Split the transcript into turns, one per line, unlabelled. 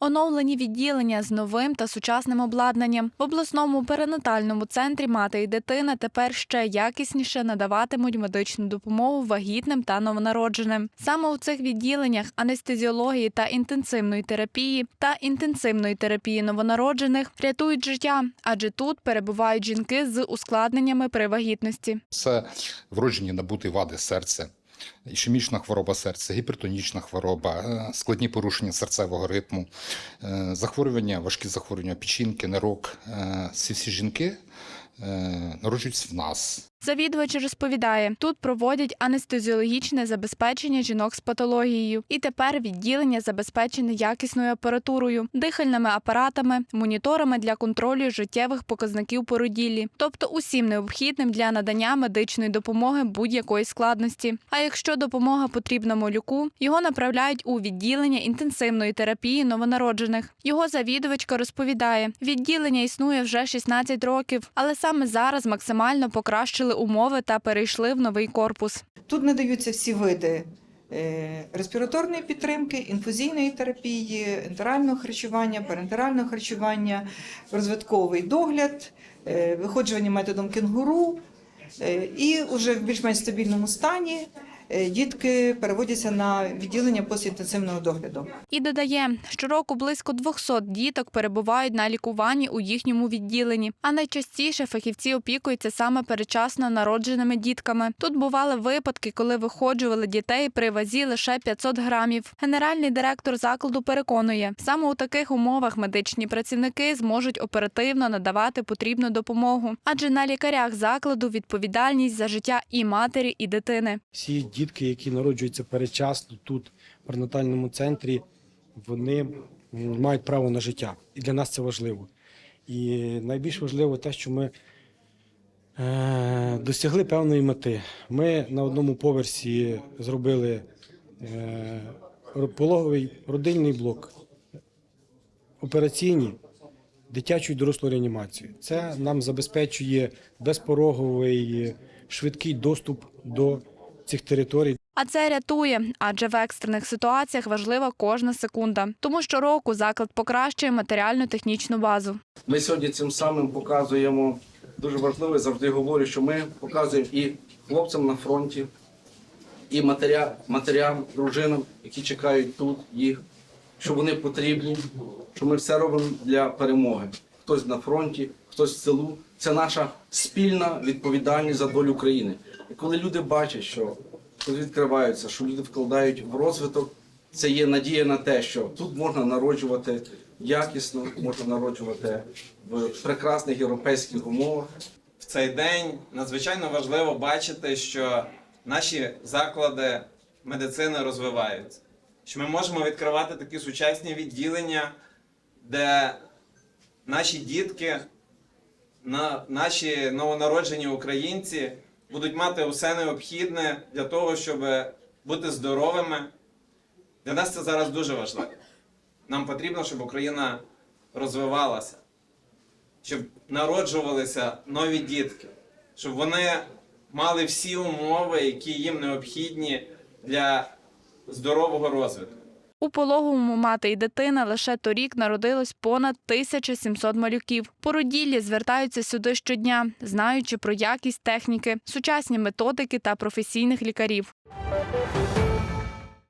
Оновлені відділення з новим та сучасним обладнанням в обласному перинатальному центрі мати і дитина тепер ще якісніше надаватимуть медичну допомогу вагітним та новонародженим. Саме у цих відділеннях анестезіології та інтенсивної терапії та інтенсивної терапії новонароджених рятують життя, адже тут перебувають жінки з ускладненнями при вагітності.
Це вроджені набуті вади серця, ішемічна хвороба серця, гіпертонічна хвороба, е, складні порушення серцевого ритму, е, захворювання, важкі захворювання печінки, нирок. Всі всі жінки е, народжуються в нас.
Завідувач розповідає, тут проводять анестезіологічне забезпечення жінок з патологією, і тепер відділення забезпечене якісною апаратурою, дихальними апаратами, моніторами для контролю життєвих показників породіллі, тобто усім необхідним для надання медичної допомоги будь-якої складності. А якщо допомога потрібна малюку, його направляють у відділення інтенсивної терапії новонароджених. Його завідувачка розповідає, відділення існує вже 16 років, але саме зараз максимально покращили умови та перейшли в новий корпус.
Тут надаються всі види е, респіраторної підтримки, інфузійної терапії, ентерального харчування, парентерального харчування, розвитковий догляд, е, виходжування методом кенгуру. Е, І вже в більш-менш стабільному стані дітки переводяться на відділення постінтенсивного догляду.
І додає, щороку близько 200 діток перебувають на лікуванні у їхньому відділенні. А найчастіше фахівці опікуються саме передчасно народженими дітками. Тут бували випадки, коли виходжували дітей при вазі лише 500 грамів. Генеральний директор закладу переконує, саме у таких умовах медичні працівники зможуть оперативно надавати потрібну допомогу, адже на лікарях закладу відповідальність за життя і матері, і дитини.
Дітки, які народжуються передчасно тут, в перинатальному центрі, вони мають право на життя. І для нас це важливо. І найбільш важливо те, що ми е, досягли певної мети. Ми на одному поверсі зробили е, пологовий родильний блок, операційні, дитячу і дорослу реанімацію. Це нам забезпечує безпороговий, швидкий доступ до цих територій.
А це рятує, адже в екстрених ситуаціях важлива кожна секунда. Тому щороку заклад покращує матеріально-технічну базу.
Ми сьогодні цим самим показуємо дуже важливо, завжди говорю, що ми показуємо і хлопцям на фронті, і матеря, матерям, дружинам, які чекають тут їх, що вони потрібні, що ми все робимо для перемоги. Хтось на фронті, хтось в селу. Це наша спільна відповідальність за долю України. І коли люди бачать, що тут відкриваються, що люди вкладають в розвиток, це є надія на те, що тут можна народжувати якісно, можна народжувати в прекрасних європейських умовах.
в цей день надзвичайно важливо бачити, що наші заклади медицини розвиваються, що ми можемо відкривати такі сучасні відділення, де наші дітки, на, наші новонароджені українці будуть мати усе необхідне для того, щоб бути здоровими. Для нас це зараз дуже важливо. Нам потрібно, щоб Україна розвивалася щоб народжувалися нові дітки, щоб вони мали всі умови, які їм необхідні для здорового розвитку.
У пологовому мати і дитина лише торік народилось понад 1700 малюків. Породіллі звертаються сюди щодня, знаючи про якість техніки, сучасні методики та професійних лікарів.